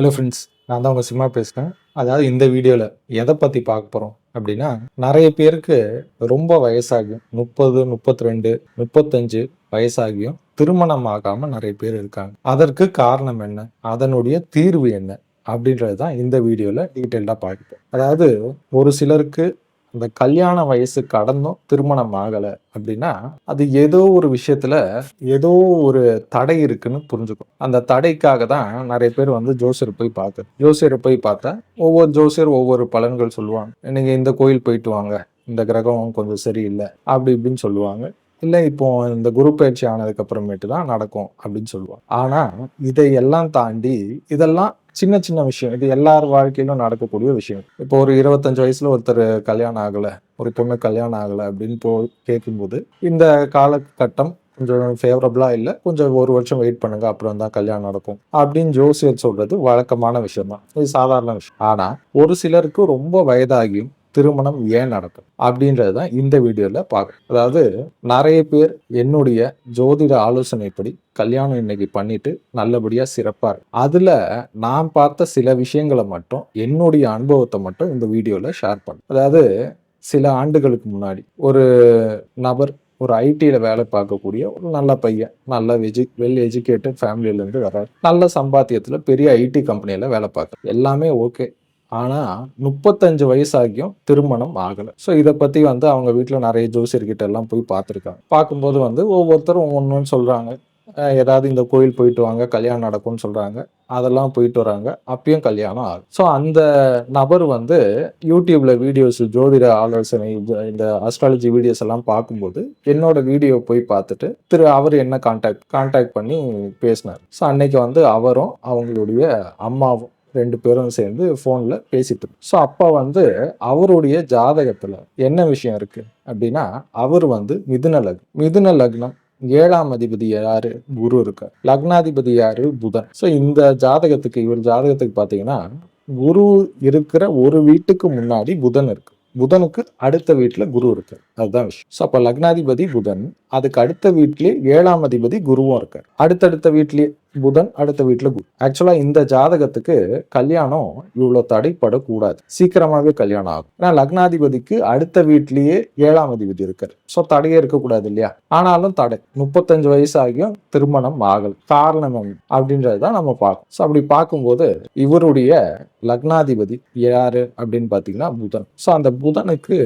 Hello friends நான் தான் உங்கள் சிம்மா பேசுகிறேன் அதாவது இந்த வீடியோவில் எதை பற்றி பார்க்க போகிறோம் அப்படின்னா நிறைய பேருக்கு ரொம்ப வயசாகும் முப்பது முப்பத்தி ரெண்டு முப்பத்தஞ்சு வயசாகியும் திருமணம் ஆகாமல் நிறைய பேர் இருக்காங்க. அதற்கு காரணம் என்ன? அதனுடைய தீர்வு என்ன? அப்படின்றது தான் இந்த வீடியோவில் டீட்டெயில்டாக பார்க்கப்போம் அதாவது ஒரு சிலருக்கு இந்த கல்யாண வயசு கடந்தும் திருமணம் ஆகலை அப்படின்னா அது ஏதோ ஒரு விஷயத்துல ஏதோ ஒரு தடை இருக்குன்னு புரிஞ்சுக்கும். அந்த தடைக்காக தான் நிறைய பேர் வந்து ஜோசியர் போய் பார்க்க ஜோசியரை போய் பார்த்தா ஒவ்வொரு ஜோசியர் ஒவ்வொரு பலன்கள் சொல்லுவாங்க. நீங்க இந்த கோயில் போயிட்டு வாங்க இந்த கிரகம் கொஞ்சம் சரியில்லை அப்படி இப்படின்னு சொல்லுவாங்க. இல்லை இப்போ இந்த குரு பயிற்சி ஆனதுக்கு அப்புறமேட்டு தான் நடக்கும் அப்படின்னு சொல்லுவாங்க. ஆனா இதையெல்லாம் தாண்டி இதெல்லாம் சின்ன சின்ன விஷயம். இது எல்லார் வாழ்க்கையிலும் நடக்கக்கூடிய விஷயம். இப்போ ஒரு இருபத்தஞ்சு வயசுல ஒருத்தர் கல்யாணம் ஆகலை ஒரு பொண்ணு கல்யாணம் ஆகலை அப்படின்னு போ கேட்கும்போது இந்த காலகட்டம் கொஞ்சம் ஃபேவரபிளா இல்லை கொஞ்சம் ஒரு வருஷம் வெயிட் பண்ணுங்க அப்புறம் தான் கல்யாணம் நடக்கும் அப்படின்னு ஜோசியர் சொல்றது வழக்கமான விஷயம் தான் இது சாதாரண விஷயம். ஆனால் ஒரு சிலருக்கு ரொம்ப வயதாகியும் திருமணம் ஏன் நடக்கும்? அப்படின்றது தான் இந்த வீடியோவில் பார்க்க. அதாவது நிறைய பேர் என்னுடைய ஜோதிட ஆலோசனைப்படி கல்யாணம் இன்னைக்கு பண்ணிட்டு நல்லபடியாக சிறப்பாக இருக்கு. அதில் நான் பார்த்த சில விஷயங்களை மட்டும் என்னுடைய அனுபவத்தை மட்டும் இந்த வீடியோவில் ஷேர் பண்ணேன் அதாவது சில ஆண்டுகளுக்கு முன்னாடி ஒரு நபர் ஒரு ஐடியில் வேலை பார்க்கக்கூடிய ஒரு நல்ல பையன் நல்ல எஜு வெல் எஜுகேட்டட் ஃபேமிலியிலேருந்து வர்றாரு. நல்ல சம்பாத்தியத்தில் பெரிய ஐடி கம்பெனியில் வேலை பார்க்க எல்லாமே ஓகே ஆனால் முப்பத்தஞ்சு வயசாகியும் திருமணம் ஆகலை. ஸோ இதை பற்றி வந்து அவங்க வீட்டில் நிறைய ஜோசியர்கிட்ட எல்லாம் போய் பார்த்துருக்காங்க. பார்க்கும்போது வந்து ஒவ்வொருத்தரும் ஒவ்வொன்றுன்னு சொல்கிறாங்க ஏதாவது இந்த கோயில் போயிட்டு வாங்க கல்யாணம் நடக்கும்னு சொல்கிறாங்க அதெல்லாம் போயிட்டு வராங்க. அப்பயும் கல்யாணம் ஆகும் ஸோ அந்த நபர் வந்து யூடியூப்ல வீடியோஸ் ஜோதிட ஆலோசனை இந்த அஸ்ட்ராலஜி வீடியோஸ் எல்லாம் பார்க்கும்போது என்னோட வீடியோ போய் பார்த்துட்டு திரு அவர் என்ன காண்டாக்ட் காண்டாக்ட் பண்ணி பேசினார். ஸோ அன்னைக்கு வந்து அவரும் அவங்களுடைய அம்மாவும் ரெண்டு பேரும் சேர்ந்து ஃபோனில் பேசிட்டு ஸோ அப்போ வந்து அவருடைய ஜாதகத்தில் என்ன விஷயம் இருக்குது அப்படின்னா அவர் வந்து மிதுன லக்னம் மிதுன லக்னம். ஏழாம் அதிபதி யாரு? குரு இருக்க லக்னாதிபதி யாரு? புதன். ஸோ இந்த ஜாதகத்துக்கு இவர் ஜாதகத்துக்கு பார்த்தீங்கன்னா குரு இருக்கிற ஒரு வீட்டுக்கு முன்னாடி புதன் இருக்கு. புதனுக்கு அடுத்த வீட்டில் குரு இருக்கு அதுதான் விஷயம். ஸோ அப்போ லக்னாதிபதி புதன் அதுக்கு அடுத்த வீட்லேயே ஏழாம் அதிபதி குருவும் இருக்கார். அடுத்தடுத்த வீட்லேயே புதன் அடுத்த வீட்டில் குரு. ஆக்சுவலாக இந்த ஜாதகத்துக்கு கல்யாணம் இவ்வளோ தடைப்படக்கூடாது. சீக்கிரமாகவே கல்யாணம் ஆகும். ஏன்னா லக்னாதிபதிக்கு அடுத்த வீட்லேயே ஏழாம் அதிபதி இருக்கார். ஸோ தடையே இருக்கக்கூடாது இல்லையா? ஆனாலும் தடை. முப்பத்தஞ்சு வயசு ஆகியும் திருமணம் ஆகல். காரணம் அப்படின்றது தான் நம்ம பார்க்கணும். ஸோ அப்படி பார்க்கும்போது இவருடைய லக்னாதிபதி யாரு அப்படின்னு பார்த்தீங்கன்னா புதன். ஸோ அந்த புதனுக்கு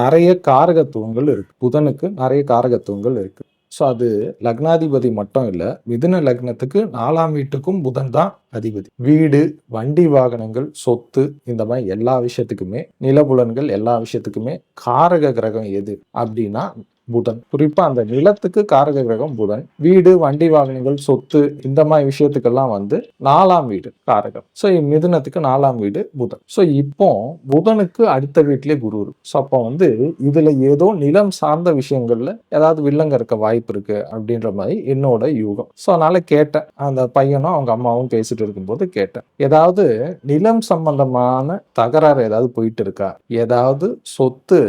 நிறைய காரகத்துவங்கள் இருக்கு. புதனுக்கு நிறைய காரகத்துவங்கள் இருக்கு. ஸோ அது லக்னாதிபதி மட்டும் இல்லை மிதுன லக்னத்துக்கு நாலாம் வீட்டுக்கும் புதன் தான் அதிபதி. வீடு வண்டி வாகனங்கள் சொத்து இந்த மாதிரி எல்லா விஷயத்துக்குமே நிலபுலன்கள் எல்லா விஷயத்துக்குமே காரக கிரகம் எது அப்படின்னா புதன். குறிப்பா அந்த நிலத்துக்கு காரக கிரகம் புதன். வீடு வண்டி வாகனங்கள் சொத்து இந்த மாதிரி விஷயத்துக்கெல்லாம் வந்து நாலாம் வீடு காரகம். ஸோ மிதுனத்துக்கு நாலாம் வீடு புதன். ஸோ இப்போ புதனுக்கு அடுத்த வீட்டிலே குரு இருக்கு. ஸோ அப்போ வந்து இதுல ஏதோ நிலம் சார்ந்த விஷயங்கள்ல ஏதாவது வில்லங்க இருக்க வாய்ப்பு இருக்கு அப்படின்ற மாதிரி என்னோட யூகம். ஸோ அதனால கேட்டேன். அந்த பையனும் அவங்க அம்மாவும் பேசிட்டு இருக்கும்போது கேட்டேன். ஏதாவது நிலம் சம்பந்தமான தகராறு ஏதாவது போயிட்டு இருக்கா? ஏதாவது சொத்து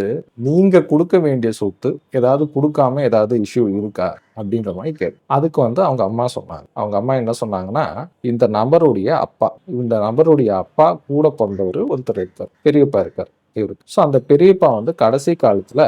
நீங்க கொடுக்க வேண்டிய சொத்து ஏதாவது கொடுக்காம ஏதாவது இஷ்யூ இருக்கா அப்படின்ற மாதிரி கேட்டு அதுக்கு வந்து அவங்க அம்மா சொன்னாங்க. அவங்க அம்மா என்ன சொன்னாங்கன்னா இந்த நபருடைய அப்பா இந்த நபருடைய அப்பா கூட பிறந்தவர் ஒருத்தர் இருக்கார். பெரியப்பா இருக்கார். இவருக்கு. ஸோ அந்த பெரியப்பா வந்து கடைசி காலத்துல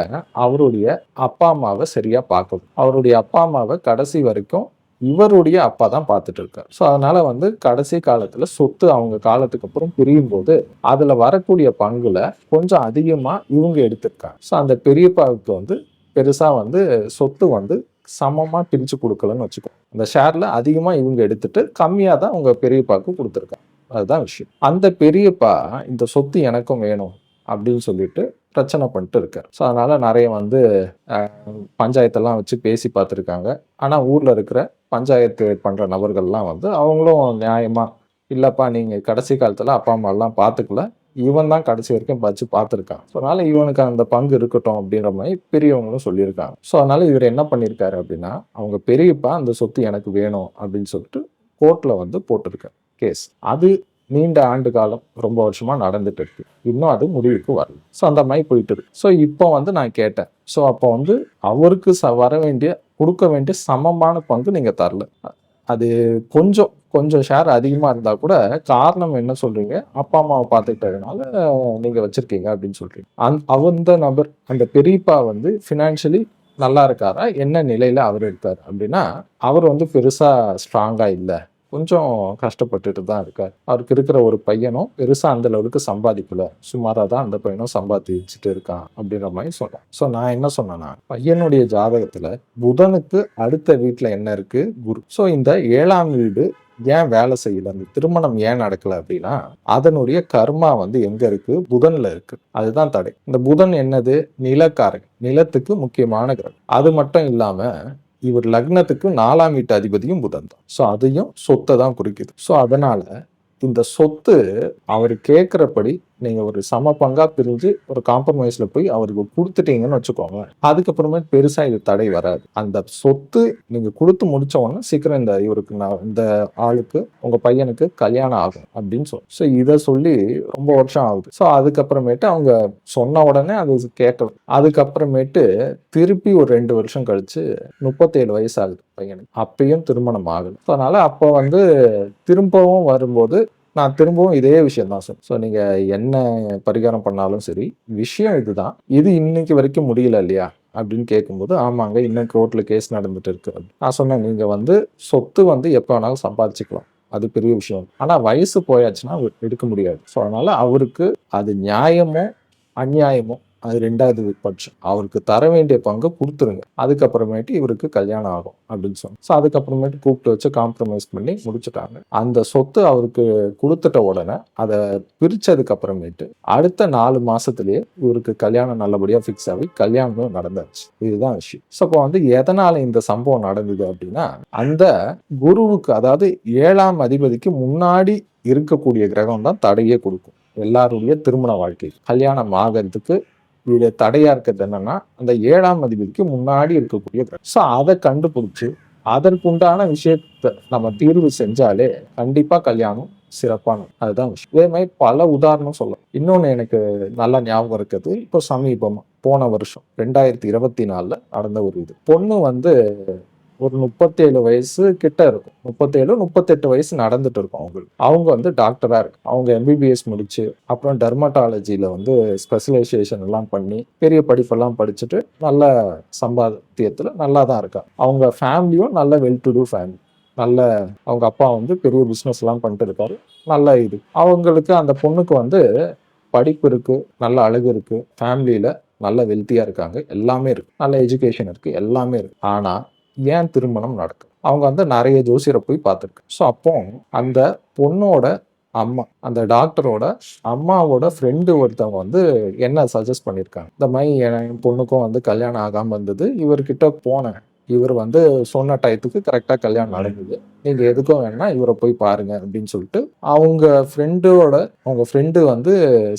அவருடைய அப்பா அம்மாவை சரியா பார்க்கணும். அவருடைய அப்பா அம்மாவை கடைசி வரைக்கும் இவருடைய அப்பா தான் பார்த்துட்டு இருக்காரு. ஸோ அதனால வந்து கடைசி காலத்துல சொத்து அவங்க காலத்துக்கு அப்புறம் பிரியும் போது அதுல வரக்கூடிய பங்குல கொஞ்சம் அதிகமா இவங்க எடுத்திருக்காங்க. ஸோ அந்த பெரியப்பாவுக்கு வந்து பெருசாக வந்து சொத்து வந்து சமமாக பிரித்து கொடுக்கலன்னு வச்சுக்கோ. அந்த ஷேரில் அதிகமாக இவங்க எடுத்துட்டு கம்மியாக தான் உங்கள் பெரியப்பாவுக்கு கொடுத்துருக்காங்க. அதுதான் விஷயம். அந்த பெரியப்பா இந்த சொத்து எனக்கும் வேணும் அப்படின்னு சொல்லிட்டு பிரச்சனை பண்ணிட்டு இருக்கார். ஸோ அதனால் நிறைய வந்து பஞ்சாயத்தெல்லாம் வச்சு பேசி பார்த்துருக்காங்க. ஆனால் ஊரில் இருக்கிற பஞ்சாயத்து பண்ணுற நபர்கள்லாம் வந்து அவங்களும் நியாயமாக இல்லைப்பா நீங்கள் கடைசி காலத்தில் அப்பா அம்மாலாம் பார்த்துக்கல. இவன் தான் கடைசி வரைக்கும் வச்சு பார்த்துருக்கான். ஸோ அதனால இவனுக்கு அந்த பங்கு இருக்கட்டும் அப்படின்ற மாதிரி பெரியவங்களும் சொல்லியிருக்காங்க. ஸோ அதனால இவர் என்ன பண்ணியிருக்காரு அப்படின்னா அவங்க பெரியப்பா அந்த சொத்து எனக்கு வேணும் அப்படின்னு சொல்லிட்டு கோர்ட்டில் வந்து போட்டிருக்காரு. கேஸ் அது நீண்ட ஆண்டு காலம் ரொம்ப வருஷமாக நடந்துட்டு இருக்கு. இன்னும் அது முடிவுக்கு வரல. ஸோ அந்த மாதிரி போயிட்டு இருக்கு. ஸோ இப்போ வந்து நான் கேட்டேன். ஸோ அப்போ வந்து அவருக்கு ச வர வேண்டிய கொடுக்க வேண்டிய சமமான பங்கு நீங்கள் தரல. அது கொஞ்சம் கொஞ்சம் ஷேர் அதிகமாக இருந்தால் கூட காரணம் என்ன சொல்கிறீங்க அப்பா அம்மாவை பார்த்துக்கிட்டதுனால நீங்கள் வச்சுருக்கீங்க அப்படின்னு சொல்கிறீங்க அந் அந்த நபர் அந்த பெரியப்பா வந்து ஃபினான்ஷியலி நல்லா இருக்காரா? என்ன நிலையில் அவர் இருக்கார் அப்படின்னா அவர் வந்து பெருசாக ஸ்ட்ராங்காக இல்லை. கொஞ்சம் கஷ்டப்பட்டுட்டு தான் இருக்கார். அவருக்கு இருக்கிற ஒரு பையனும் பெருசாக அந்த லெவலுக்கு சம்பாதிக்கல. சுமாராக தான் அந்த பையனும் சம்பாதிச்சுட்டு இருக்கான் அப்படின்ற மாதிரி சொன்னேன். ஸோ நான் என்ன சொன்னேன்னா பையனுடைய ஜாதகத்தில் புதனுக்கு அடுத்த வீட்டில் என்ன இருக்குது குரு. ஸோ இந்த ஏழாம் வீடு ஏன் வேலை செய்யல? அந்த திருமணம் ஏன் நடக்கல அப்படின்னா அதனுடைய கர்மா வந்து எங்க இருக்கு? புதன்ல இருக்கு. அதுதான் தடை. இந்த புதன் என்னது? நிலக்காரன். நிலத்துக்கு முக்கியமான கிரகம். அது மட்டும் இல்லாம இவர் லக்னத்துக்கு நாலாம் வீட்டு அதிபதியும் புதன் தான். ஸோ அதையும் சொத்தை தான் குறிக்குது. ஸோ அதனால இந்த சொத்து அவர் கேட்குறபடி நீங்கள் ஒரு சம பங்காக பிரிஞ்சு ஒரு காம்ப்ரமைஸில் போய் அவருக்கு கொடுத்துட்டீங்கன்னு வச்சுக்கோங்க. அதுக்கப்புறமே பெருசாக இது தடை வராது. அந்த சொத்து நீங்கள் கொடுத்து முடிச்ச உடனே சீக்கிரம் இந்த இவருக்கு நான் இந்த ஆளுக்கு உங்கள் பையனுக்கு கல்யாணம் ஆகும் அப்படின்னு சொல்லி ஸோ இதை சொல்லி ரொம்ப வருஷம் ஆகுது. ஸோ அதுக்கப்புறமேட்டு அவங்க சொன்ன உடனே அது கேட்கல. அதுக்கப்புறமேட்டு திருப்பி ஒரு ரெண்டு வருஷம் கழிச்சு முப்பத்தேழு வயசு ஆகுது பையனுக்கு. அப்பயும் திருமணம் ஆகுது ஸோ அதனால அப்போ வந்து திரும்பவும் வரும்போது நான் திரும்பவும் இதே விஷயம் தான் சார் ஸோ நீங்கள் என்ன பரிகாரம் பண்ணாலும் சரி விஷயம் இதுதான். இது இன்னைக்கு வரைக்கும் முடியல இல்லையா? அப்படின்னு கேட்கும்போது ஆமாங்க இன்னும் கோர்ட்டில் கேஸ் நடந்துட்டு இருக்கு. நான் சொன்னேன் நீங்கள் வந்து சொத்து வந்து எப்போ வேணாலும் சம்பாதிச்சுக்கலாம். அது பெரிய விஷயம். ஆனால் வயசு போயாச்சுன்னா எடுக்க முடியாது. ஸோ அதனால அவருக்கு அது நியாயமோ அநியாயமோ அது ரெண்டாவது பட்சம். அவருக்கு தர வேண்டிய பங்கு கொடுத்துருங்க. அதுக்கப்புறமேட்டு இவருக்கு கல்யாணம் ஆகும் அப்படின்னு சொன்னோம் ஸோ அதுக்கப்புறமேட்டு கூப்பிட்டு வச்சு காம்ப்ரமைஸ் பண்ணி முடிச்சுட்டாங்க. அந்த சொத்து அவருக்கு கொடுத்துட்ட உடனே அதை பிரிச்சதுக்கு அப்புறமேட்டு அடுத்த நாலு மாசத்துலயே இவருக்கு கல்யாணம் நல்லபடியா ஃபிக்ஸ் ஆகி கல்யாணமும் நடந்துருச்சு இதுதான் விஷயம். ஸோ அப்போ வந்து எதனால இந்த சம்பவம் நடந்தது அப்படின்னா அந்த குருவுக்கு அதாவது ஏழாம் அதிபதிக்கு முன்னாடி இருக்கக்கூடிய கிரகம் தான் தடையே கொடுக்கும். எல்லாருடைய திருமண வாழ்க்கை. கல்யாணம் ஆகிறதுக்கு இதோட தடையா இருக்கிறது என்னன்னா அந்த ஏழாம் அதிபதிக்கு முன்னாடி இருக்கக்கூடிய ஸோ அதை கண்டுபிடிச்சு அதற்குண்டான விஷயத்த நம்ம தீர்வு செஞ்சாலே கண்டிப்பா கல்யாணம் சிறப்பான அதுதான் விஷயம். இதே மாதிரி பல உதாரணம் சொல்லலாம். இன்னொன்று எனக்கு நல்லா ஞாபகம் இருக்குது. இப்போ சமீபமா போன வருஷம் ரெண்டாயிரத்தி இருபத்தி நாலுல நடந்த ஒரு இது. பொண்ணு வந்து ஒரு முப்பத்தேழு வயசு கிட்ட இருக்கும். முப்பத்தேழு முப்பத்தெட்டு வயசு நடந்துட்டு இருக்கும் அவங்களுக்கு அவங்க வந்து டாக்டரா இருக்கு. அவங்க எம்பிபிஎஸ் முடிச்சு அப்புறம் டெர்மட்டாலஜியில வந்து ஸ்பெஷலைசேஷன் எல்லாம் பண்ணி பெரிய படிப்பெல்லாம் படிச்சுட்டு நல்ல சம்பாத்தியத்துல நல்லா தான் இருக்கா. அவங்க ஃபேமிலியும் நல்ல வெல் டு டூ ஃபேமிலி நல்ல அவங்க அப்பா வந்து பெரிய பிஸ்னஸ் எல்லாம் பண்ணிட்டு இருக்காரு. நல்ல இது. அவங்களுக்கு அந்த பொண்ணுக்கு வந்து படிப்பு இருக்கு நல்ல அழகு இருக்கு. ஃபேமிலியில நல்ல வெல்த்தியா இருக்காங்க. எல்லாமே இருக்கு. நல்ல எஜுகேஷன் இருக்கு. எல்லாமே இருக்கு. ஆனா ஏன் திருமணம் நடக்கும்? அவங்க வந்து நிறைய ஜோசியரை போய் பார்த்துருக்கு. ஸோ அப்போ அந்த பொண்ணோட அம்மா அந்த டாக்டரோட அம்மாவோட ஃப்ரெண்டு ஒருத்தவங்க வந்து என்ன சஜஸ்ட் பண்ணியிருக்காங்க இந்த மாதிரி என் பொண்ணுக்கும் வந்து கல்யாணம் ஆகாமல் இருந்தது. இவர்கிட்ட போனேன். இவர் வந்து சொன்ன டயத்துக்கு கரெக்டாக கல்யாணம் நடந்தது. நீங்கள் எதுக்கும் வேணா இவரை போய் பாருங்க அப்படின்னு சொல்லிட்டு அவங்க ஃப்ரெண்டோட அவங்க ஃப்ரெண்டு வந்து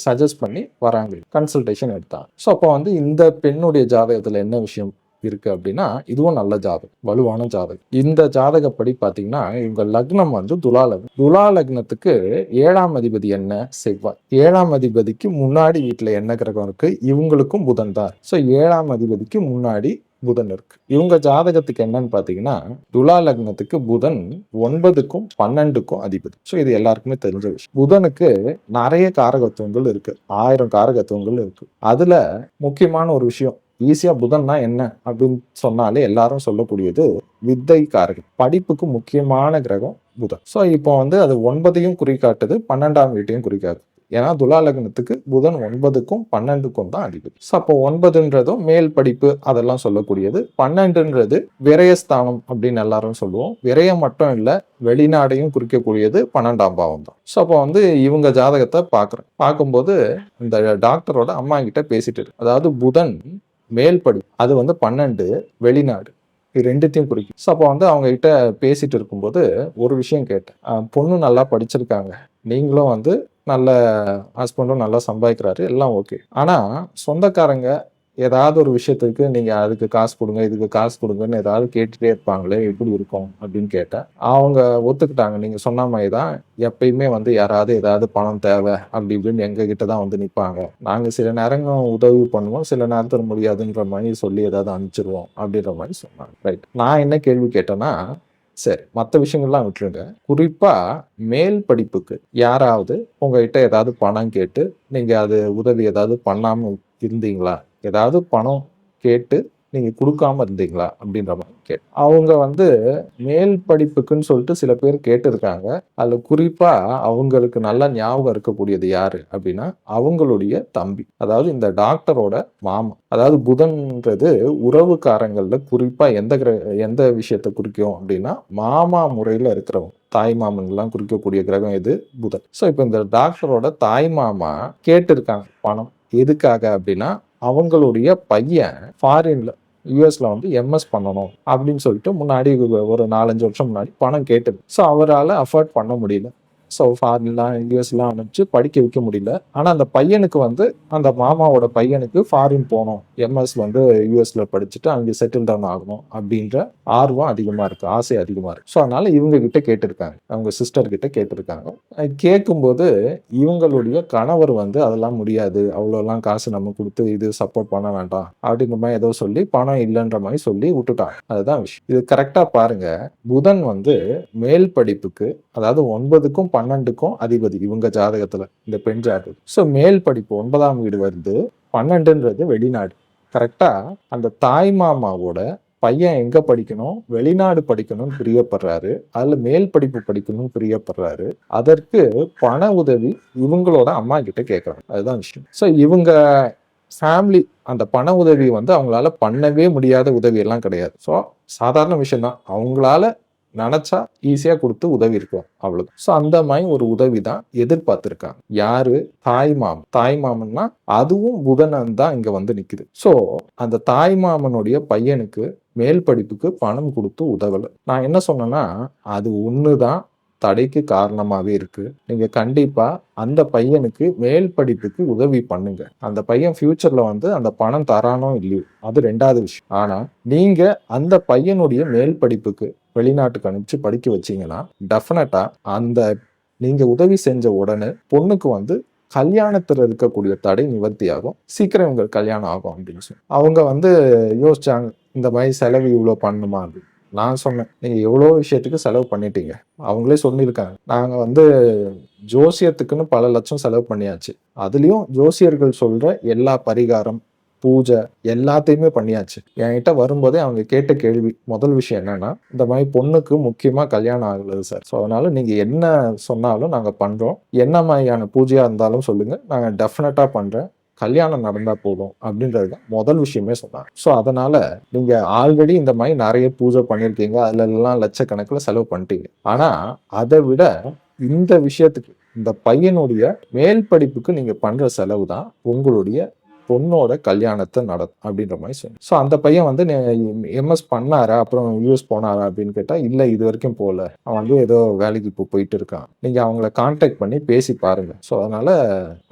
சஜஸ்ட் பண்ணி வராங்க. கன்சல்டேஷன் எடுத்தாங்க. ஸோ அப்போ வந்து இந்த பெண்ணுடைய ஜாதகத்தில் என்ன விஷயம்? இருக்குது அப்படின்னா இதுவும் நல்ல ஜாதகம் வலுவான ஜாதகம். இந்த ஜாதகப்படி பார்த்தீங்கன்னா இவங்க லக்னம் வந்து துலா லக்னம். துலா லக்னத்துக்கு ஏழாம் அதிபதி என்ன? செவ்வாய். ஏழாம் அதிபதிக்கு முன்னாடி வீட்டில் என்ன கிரகம் இருக்குது இவங்களுக்கும் புதன் தான். ஸோ ஏழாம் அதிபதிக்கு முன்னாடி புதன் இருக்கு. இவங்க ஜாதகத்துக்கு என்னன்னு பாத்தீங்கன்னா துலா லக்னத்துக்கு புதன் ஒன்பதுக்கும் பன்னெண்டுக்கும் அதிபதி. ஸோ இது எல்லாருக்குமே தெரிஞ்ச விஷயம். புதனுக்கு நிறைய காரகத்துவங்கள் இருக்கு. ஆயிரம் காரகத்துவங்கள் இருக்கு. அதுல முக்கியமான ஒரு விஷயம் ஈஸியாக புதன்னா என்ன அப்படின்னு சொன்னாலே எல்லாரும் சொல்லக்கூடியது வித்தை காரகம் படிப்புக்கு முக்கியமான கிரகம் புதன். ஸோ இப்போ வந்து அது ஒன்பதையும் குறிக்காட்டுது பன்னெண்டாம் வீட்டையும் குறிக்காது. ஏன்னா துலா லக்னத்துக்கு புதன் ஒன்பதுக்கும் பன்னெண்டுக்கும் தான் அதிபதி. ஸோ அப்போ ஒன்பதுன்றதும் மேல் படிப்பு அதெல்லாம் சொல்லக்கூடியது. பன்னெண்டுன்றது விரயஸ்தானம் அப்படின்னு எல்லாரும் சொல்லுவோம். விரயம் மட்டும் இல்லை வெளிநாடையும் குறிக்கக்கூடியது பன்னெண்டாம் பாவம் தான். ஸோ அப்போ வந்து இவங்க ஜாதகத்தை பார்க்குறேன் பார்க்கும்போது இந்த டாக்டரோட அம்மா கிட்ட பேசிட்டு அதாவது புதன் மேல் படி அது வந்து பன்னெண்டு வெளிநாடு. இது ரெண்டுத்தையும் குறிக்கும். ஸோ அப்போ வந்து அவங்க கிட்ட பேசிட்டு இருக்கும்போது ஒரு விஷயம் கேட்டேன். பொண்ணு நல்லா படிச்சிருக்காங்க. நீங்களும் வந்து நல்ல ஹஸ்பண்டும் நல்லா சம்பாதிக்கிறாரு. எல்லாம் ஓகே ஆனால் சொந்தக்காரங்க ஏதாவது ஒரு விஷயத்துக்கு நீங்கள் அதுக்கு காசு கொடுங்க இதுக்கு காசு கொடுங்கன்னு ஏதாவது கேட்டுகிட்டே இருப்பாங்களே எப்படி இருக்கும் அப்படின்னு கேட்டேன் அவங்க ஒத்துக்கிட்டாங்க. நீங்கள் சொன்ன மாதிரி தான் எப்பயுமே வந்து யாராவது ஏதாவது பணம் தேவை அப்படி இப்படின்னு எங்கள் கிட்ட தான் வந்து நிற்பாங்க நாங்கள் சில நேரங்கள் உதவி பண்ணுவோம் சில நேரத்தில் முடியாதுன்ற மாதிரி சொல்லி ஏதாவது அனுப்பிச்சிருவோம் அப்படின்ற மாதிரி சொன்னாங்க. ரைட் நான் என்ன கேள்வி கேட்டேன்னா சரி மற்ற விஷயங்கள்லாம் விட்டுருங்க. குறிப்பாக மேல் படிப்புக்கு யாராவது உங்ககிட்ட ஏதாவது பணம் கேட்டு நீங்கள் அது உதவி ஏதாவது பண்ணாமல் இருந்தீங்களா? ஏதாவது பணம் கேட்டு நீங்க கொடுக்காம இருந்தீங்களா? அப்படின்ற மாதிரி கேட்டு அவங்க வந்து மேல் படிப்புக்குன்னு சொல்லிட்டு சில பேர் கேட்டிருக்காங்க. அதுல குறிப்பா அவங்களுக்கு நல்லா ஞாபகம் இருக்கக்கூடியது யாரு அப்படின்னா அவங்களுடைய தம்பி. அதாவது இந்த டாக்டரோட மாமா. அதாவது புதன்ன்றது உறவுக்காரங்கள்ல குறிப்பா எந்த எந்த விஷயத்தை குறிக்கும் அப்படின்னா மாமா முறையில இருக்கிறவங்க. தாய் மாமன்லாம் குறிக்கக்கூடிய கிரகம் எது? புதன். ஸோ இப்போ இந்த டாக்டரோட தாய் மாமா கேட்டிருக்காங்க பணம். எதுக்காக அப்படின்னா அவங்களுடைய பையன் ஃபாரின்ல யூஎஸ்ல வந்து எம்எஸ் பண்ணணும் அப்படின்னு சொல்லிட்டு முன்னாடி ஒரு நாலஞ்சு வருஷம் முன்னாடி பணம் கேட்டது. ஸோ அவரால் அஃபோர்ட் பண்ண முடியல. ஸோ ஃபாரின்லாம் யூஎஸ்லாம் அனுப்பிச்சு படிக்க வைக்க முடியல. ஆனால் அந்த பையனுக்கு வந்து அந்த மாமாவோட பையனுக்கு ஃபாரின் போகணும். எம்எஸ் வந்து யூஎஸ்ல படிச்சுட்டு அங்கே செட்டில் டவுன் ஆகணும் அப்படின்ற ஆர்வம் அதிகமாக இருக்குது ஆசை அதிகமாக இருக்குது ஸோ அதனால் இவங்க கிட்ட கேட்டிருக்காங்க. அவங்க சிஸ்டர் கிட்ட கேட்டிருக்காங்க. கேட்கும்போது இவங்களுடைய கணவர் வந்து அதெல்லாம் முடியாது. அவ்வளோலாம் காசு நம்ம கொடுத்து இது சப்போர்ட் பண்ண வேண்டாம். அப்படிங்கிற மாதிரி ஏதோ சொல்லி பணம் இல்லைன்ற மாதிரி சொல்லி விட்டுட்டாங்க. அதுதான் விஷயம். இது கரெக்டாக பாருங்க. புதன் வந்து மேல் படிப்புக்கு அதாவது ஒன்பதுக்கும் பன்னெண்டுக்கும் அதிபதி இவங்க ஜாதகத்துல இந்த பெண் ஜாதகம். ஸோ மேல் படிப்பு ஒன்பதாம் வீடு வருது. பன்னெண்டுன்றது வெளிநாடு. கரெக்டா அந்த தாய் மாமாவோட பையன் எங்க படிக்கணும்? வெளிநாடு படிக்கணும்னு பிரியப்படுறாரு. அதுல மேல் படிப்பு படிக்கணும்னு பிரியப்படுறாரு. அதற்கு பண உதவி இவங்களோட அம்மா கிட்ட கேட்கறாங்க அதுதான் விஷயம். ஸோ இவங்க ஃபேமிலி அந்த பண உதவி வந்து அவங்களால பண்ணவே முடியாத உதவி எல்லாம் கிடையாது. ஸோ சாதாரண விஷயம்தான். அவங்களால நினச்சா ஈஸியாக கொடுத்து உதவி இருக்கும். அவ்வளோ ஸோ அந்த மாதிரி ஒரு உதவி தான் எதிர்பார்த்துருக்காங்க. யாரு? தாய் மாமன். தாய் மாமன்னா அதுவும் புதனன் தான் இங்கே வந்து நிற்கிது ஸோ அந்த தாய் மாமனுடைய பையனுக்கு மேல் படிப்புக்கு பணம் கொடுத்து உதவலை. நான் என்ன சொன்னேன்னா அது ஒன்று தான் தடைக்கு காரணமாகவே இருக்கு. நீங்க கண்டிப்பா அந்த பையனுக்கு மேல் படிப்புக்கு உதவி பண்ணுங்க. அந்த பையன் ஃபியூச்சர்ல வந்து அந்த பணம் தரானோ இல்லையோ அது ரெண்டாவது விஷயம். ஆனா நீங்க அந்த பையனுடைய மேல் படிப்புக்கு வெளிநாட்டுக்கு அனுப்பிச்சு படிக்க வச்சீங்கன்னா டெஃபினட்டா அந்த நீங்க உதவி செஞ்ச உடனே பொண்ணுக்கு வந்து கல்யாணத்தில் இருக்கக்கூடிய தடை நிவர்த்தி ஆகும் சீக்கிரம் இவங்க கல்யாணம் ஆகும் அப்படின்னு சொல்லி. அவங்க வந்து யோசிச்சாங்க இந்த மாதிரி செலவு இவ்வளோ பண்ணுமா அப்படின்னு. நான் சொன்னேன் நீங்கள் எவ்வளோ விஷயத்துக்கு செலவு பண்ணிட்டீங்க? அவங்களே சொல்லியிருக்காங்க. நாங்கள் வந்து ஜோசியத்துக்குன்னு பல லட்சம் செலவு பண்ணியாச்சு. அதுலேயும் ஜோசியர்கள் சொல்கிற எல்லா பரிகாரம் பூஜை எல்லாத்தையுமே பண்ணியாச்சு. என்கிட்ட வரும்போதே அவங்க கேட்ட கேள்வி முதல் விஷயம் என்னன்னா இந்த மாதிரி பொண்ணுக்கு முக்கியமா கல்யாணம் ஆகுது சார். ஸோ அதனால நீங்க என்ன சொன்னாலும் நாங்க பண்றோம். என்ன மாதிரியான பூஜையா இருந்தாலும் சொல்லுங்க. நாங்க டெஃபினட்டா பண்றேன் கல்யாணம் நடந்தா போதும் அப்படின்றது தான் முதல் விஷயமே சொன்னாங்க. ஸோ அதனால நீங்க ஆல்ரெடி இந்த மாதிரி நிறைய பூஜை பண்ணியிருக்கீங்க. அதுல எல்லாம் லட்சக்கணக்கில் செலவு பண்ணிட்டீங்க. ஆனா அதை விட இந்த விஷயத்துக்கு இந்த பையனுடைய மேல் படிப்புக்கு நீங்க பண்ற செலவு தான் உங்களுடைய பொண்ணோட கல்யாணத்தை நட அப்படின்ற மாதிரி சொல்லி ஸோ அந்த பையன் வந்து எம்எஸ் பண்ணாரா? அப்புறம் யூஎஸ் போனாரா? அப்படின்னு கேட்டால் இல்லை இது வரைக்கும் போகல அவன் வந்து ஏதோ வேலைக்கு இப்போ போயிட்டு இருக்கான். நீங்கள் அவங்கள காண்டாக்ட் பண்ணி பேசி பாருங்க. ஸோ அதனால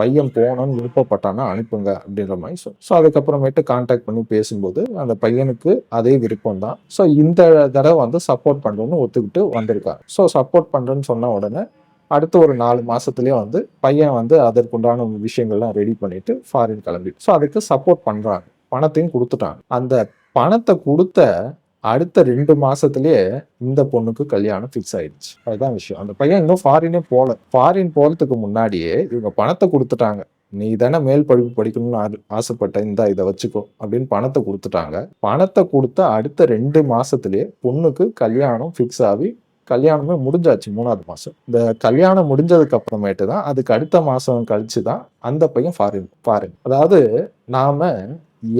பையன் போகணும்னு விருப்பப்பட்டானா அனுப்புங்க அப்படின்ற மாதிரி சொல்லி ஸோ அதுக்கப்புறமேட்டு காண்டாக்ட் பண்ணி பேசும்போது அந்த பையனுக்கு அதே விருப்பம் தான். ஸோ இந்த தடவை வந்து சப்போர்ட் பண்ணுறோன்னு ஒத்துக்கிட்டு வந்திருக்காரு. ஸோ சப்போர்ட் பண்ணுறேன்னு சொன்ன உடனே அடுத்த ஒரு நாலு மாதத்துலேயே வந்து பையன் வந்து அதற்குண்டான விஷயங்கள்லாம் ரெடி பண்ணிட்டு ஃபாரின் கிளம்பி. ஸோ அதுக்கு சப்போர்ட் பண்ணுறாங்க பணத்தையும் கொடுத்துட்டாங்க. அந்த பணத்தை கொடுத்த அடுத்த ரெண்டு மாசத்துலயே இந்த பொண்ணுக்கு கல்யாணம் ஃபிக்ஸ் ஆயிடுச்சு. அதுதான் விஷயம். அந்த பையன் இன்னும் ஃபாரினே போல. ஃபாரின் போகிறதுக்கு முன்னாடியே இவங்க பணத்தை கொடுத்துட்டாங்க. நீ தானே மேல் படிப்பு படிக்கணும்னு ஆ- ஆசைப்பட்ட இந்த இதை வச்சுக்கோ அப்படின்னு பணத்தை கொடுத்துட்டாங்க. பணத்தை கொடுத்த அடுத்த ரெண்டு மாசத்துலயே பொண்ணுக்கு கல்யாணம் ஃபிக்ஸ் ஆகி கல்யாணமே முடிஞ்சாச்சு மூணாவது மாதம் இந்த கல்யாணம் முடிஞ்சதுக்கு அப்புறமேட்டு தான் அதுக்கு அடுத்த மாதம் கழிச்சு தான் அந்த பையன் ஃபாரின் ஃபாரின் அதாவது நாம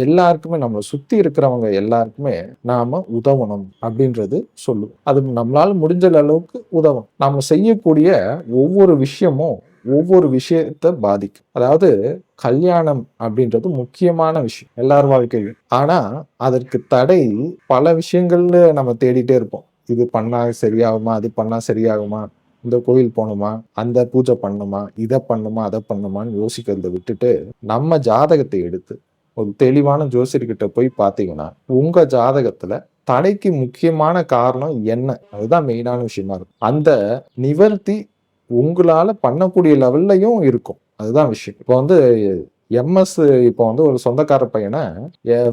எல்லாருக்குமே நம்மளை சுத்தி இருக்கிறவங்க எல்லாருக்குமே நாம உதவணும் அப்படின்றது சொல்லுவோம் அது நம்மளால முடிஞ்ச அளவுக்கு உதவும் நாம செய்யக்கூடிய ஒவ்வொரு விஷயமும் ஒவ்வொரு விஷயத்த பாதிக்கும். அதாவது கல்யாணம் அப்படின்றது முக்கியமான விஷயம் எல்லார் வாழ்க்கையிலும். ஆனா அதற்கு தடை பல விஷயங்கள்ல நம்ம தேடிட்டே இருப்போம். இது பண்ணா சரியாகுமா? அது பண்ணா சரியாகுமா? இந்த கோயில் போகணுமா? அந்த பூஜை பண்ணணுமா இதை பண்ணுமா? அதை பண்ணணுமான்னு யோசிக்கிறத விட்டுட்டு நம்ம ஜாதகத்தை எடுத்து ஒரு தெளிவான ஜோசியர்கிட்ட போய் பார்த்தீங்கன்னா உங்க ஜாதகத்துல தடைக்கு முக்கியமான காரணம் என்ன? அதுதான் மெயினான விஷயமா இருக்கும். அந்த நிவர்த்தி உங்களால பண்ணக்கூடிய லெவல்லையும் இருக்கும். அதுதான் விஷயம். இப்போ வந்து எம்எஸ் இப்போ வந்து ஒரு சொந்தக்கார பையனை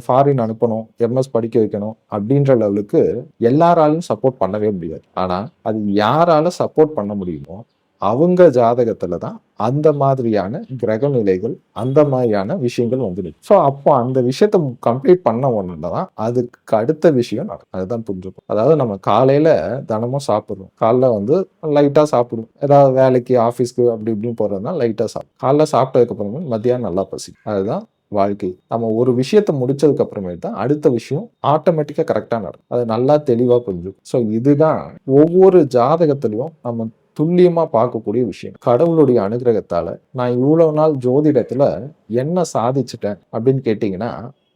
ஃபாரின் அனுப்பணும் எம்எஸ் படிக்க வைக்கணும் அப்படின்ற லெவலுக்கு எல்லாராலையும் சப்போர்ட் பண்ணவே முடியாது. ஆனால் அது யாரால சப்போர்ட் பண்ண முடியுமோ அவங்க ஜாதகத்துல தான் அந்த மாதிரியான கிரக நிலைகள் அந்த மாதிரியான விஷயங்கள் வந்து ஸோ அப்போ அந்த விஷயத்த கம்ப்ளீட் பண்ண உடனே தான் அதுக்கு அடுத்த விஷயம் நடக்கும். அதுதான் புரிஞ்சுக்கும் அதாவது நம்ம காலையில தினமும் சாப்பிட்றோம். காலைல வந்து லைட்டாக சாப்பிடுவோம். ஏதாவது வேலைக்கு ஆஃபீஸ்க்கு அப்படி இப்படின்னு போறதுனா லைட்டாக சாப்பிடும் காலைல சாப்பிட்டதுக்கு அப்புறமே மதியானம் நல்லா பசி அதுதான் வாழ்க்கை. நம்ம ஒரு விஷயத்த முடிச்சதுக்கு அப்புறமேட்டு தான் அடுத்த விஷயம் ஆட்டோமேட்டிக்காக கரெக்டாக நடக்கும். அது நல்லா தெளிவாக புரிஞ்சுக்கும். ஸோ இதுதான் ஒவ்வொரு ஜாதகத்துலையும் நம்ம துல்லியமாக பார்க்கக்கூடிய விஷயம். கடவுளுடைய அனுகிரகத்தால் நான் இவ்வளோ நாள் ஜோதிடத்தில் என்ன சாதிச்சிட்டேன் அப்படின்னு கேட்டிங்கன்னா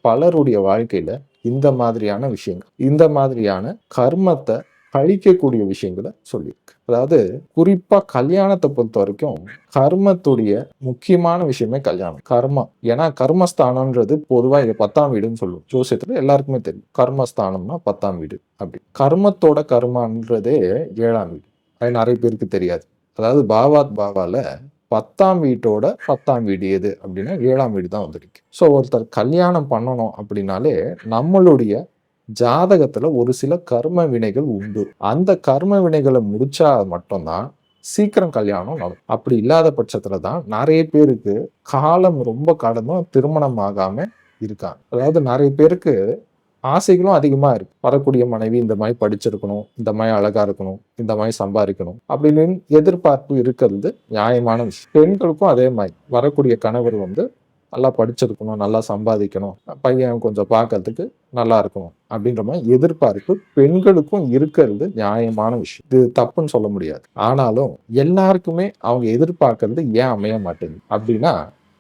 பலருடைய வாழ்க்கையில் இந்த மாதிரியான விஷயங்கள் இந்த மாதிரியான கர்மத்தை கழிக்கக்கூடிய விஷயங்களை சொல்லியிருக்கு. அதாவது குறிப்பா கல்யாணத்தை பொறுத்த வரைக்கும் கர்மத்துடைய முக்கியமான விஷயமே கல்யாணம். கர்மம் ஏன்னா கர்மஸ்தானம்ன்றது பொதுவா இது பத்தாம் வீடுன்னு சொல்லுவோம். ஜோசியத்துல எல்லாருக்குமே தெரியும். கர்மஸ்தானம்னா பத்தாம் வீடு அப்படி. கர்மத்தோட கர்மான்றதே ஏழாம் வீடு. அது நிறைய பேருக்கு தெரியாது. அதாவது பாவாத் பாவால பத்தாம் வீட்டோட பத்தாம் வீடு எது அப்படின்னா ஏழாம் வீடு தான் வந்திருக்கு. ஸோ ஒருத்தர் கல்யாணம் பண்ணணும் அப்படின்னாலே நம்மளுடைய ஜாதகத்துல ஒரு சில கர்ம வினைகள் உண்டு. அந்த கர்ம வினைகளை முடிச்சா மட்டும்தான் சீக்கிரம் கல்யாணம் நடக்கும். அப்படி இல்லாத பட்சத்துல தான் நிறைய பேருக்கு காலம் ரொம்ப கடந்தும் திருமணம் ஆகாம இருக்காங்க. அதாவது நிறைய பேருக்கு ஆசைகளும் அதிகமாக இருக்கு. வரக்கூடிய மனைவி இந்த மாதிரி படிச்சிருக்கணும் இந்த மாதிரி அழகா இருக்கணும் இந்த மாதிரி சம்பாதிக்கணும் அப்படின்னு எதிர்பார்ப்பு இருக்கிறது நியாயமான விஷயம். பெண்களுக்கும் அதே மாதிரி. வரக்கூடிய கணவர் வந்து நல்லா படிச்சிருக்கணும் நல்லா சம்பாதிக்கணும் பையன் கொஞ்சம் பார்க்கறதுக்கு நல்லா இருக்கணும் அப்படின்ற மாதிரி எதிர்பார்ப்பு பெண்களுக்கும் இருக்கிறது நியாயமான விஷயம். இது தப்புன்னு சொல்ல முடியாது. ஆனாலும் எல்லாருக்குமே அவங்க எதிர்பார்க்கறது ஏன் அமைய மாட்டேங்குது? அப்படின்னா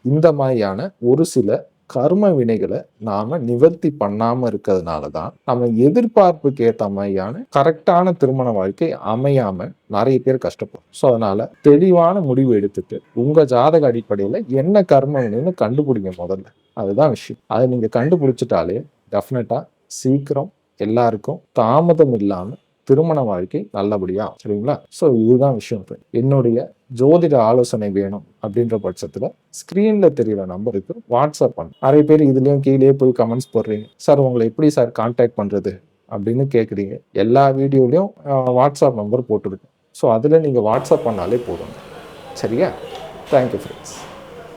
இந்த மாதிரியான ஒரு சில கர்ம வினைகளை நாம நிவர்த்தி பண்ணாம இருக்கிறதுனால தான் நம்ம எதிர்பார்ப்புக்கு ஏற்ற மாதிரியான கரெக்டான திருமண வாழ்க்கை அமையாம நிறைய பேர் கஷ்டப்படும் ஸோ அதனால தெளிவான முடிவு எடுத்துட்டு உங்க ஜாதக அடிப்படையில என்ன கர்ம வினைன்னு கண்டுபிடிங்க முதல்ல. அதுதான் விஷயம். அதை நீங்க கண்டுபிடிச்சிட்டாலே டெஃபினட்டா சீக்கிரம் எல்லாருக்கும் தாமதம் இல்லாம திருமண வாழ்க்கை நல்லபடியா சரிங்களா? ஸோ இதுதான் விஷயம். என்னுடைய ஜோதிட ஆலோசனை வேணும் அப்படின்ற பட்சத்துல ஸ்க்ரீனில் தெரியுற நம்பருக்கு வாட்ஸ்அப் பண்ணு. நிறைய பேர் இதுலயும் கீழே போய் கமெண்ட்ஸ் போடுறீங்க. சார் உங்களை எப்படி சார் கான்டாக்ட் பண்றது? அப்படின்னு கேட்குறீங்க எல்லா வீடியோலையும் வாட்ஸ்அப் நம்பர் போட்டுருக்கேன் ஸோ அதில் நீங்கள் வாட்ஸ்அப் பண்ணாலே போதும் சரியா? Thank you friends